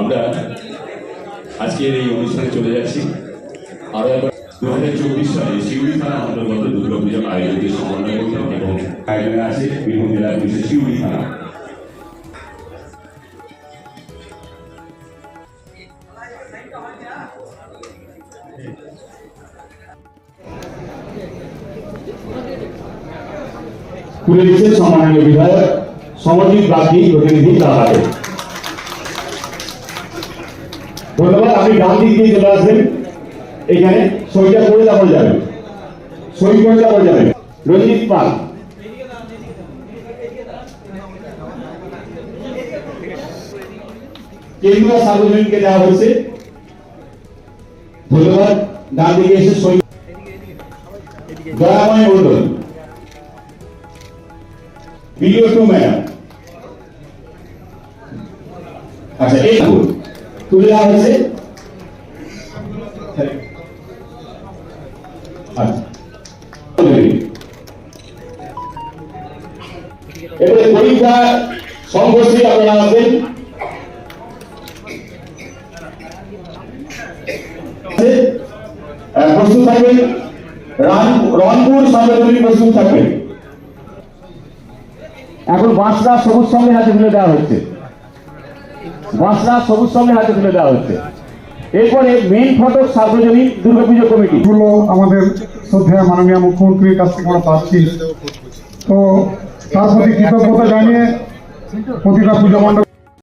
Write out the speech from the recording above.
আমরা আজকের এই অনুষ্ঠানে চলে যাচ্ছি। আরও একবার দু হাজার চব্বিশ সালে শিউড়ি থানা অন্তর্গত দুর্গাপুজো আয়োজনের সমন্বয় এবং আয়োজনে আছে বীরভূম জেলা পুলিশের শিউড়ি থানা। তুলে সম্মানীয় বিধায়ক, সমজিৎ বাগদি প্রতিনিধি তাহারে ধন্যবাদ, আপনি ডান দিক দিয়ে চলে আসবেন। এখানে সইটা করে তারপর যাবেন। সই করে তারপর যাবেন। রঞ্জিত পাল। কেন্দ্রীয় সার্বজনীনকে দেওয়া হয়েছে। ধন্যবাদ, ডান দিকে এসে সই। দয়াময় মন্ডল ভিডিও টু, ম্যাডাম। আচ্ছা এই তুলে দেওয়া। এবারে পরীক্ষা সংঘর্ষে আপনারা আসবেন আহ, প্রস্তুত থাকবেন। রংপুর সার্বজনীন প্রস্তুত থাকবেন। এখন বাঁশরা সবুজ সঙ্গে হাতে তুলে দেওয়া হচ্ছে। বাঁশরা সবুজ সঙ্গে হাতে তুলে দেওয়া হচ্ছে। এরপরে মেন ফটক সার্বজনীন দুর্গাপুজো কমিটি। গুলো আমাদের শ্রদ্ধেয় মাননীয় মুখ্যমন্ত্রীর কাছ থেকে আমরা পাচ্ছি। তো তার প্রতি কৃতজ্ঞতা জানিয়ে প্রতিটা পুজো মণ্ডপ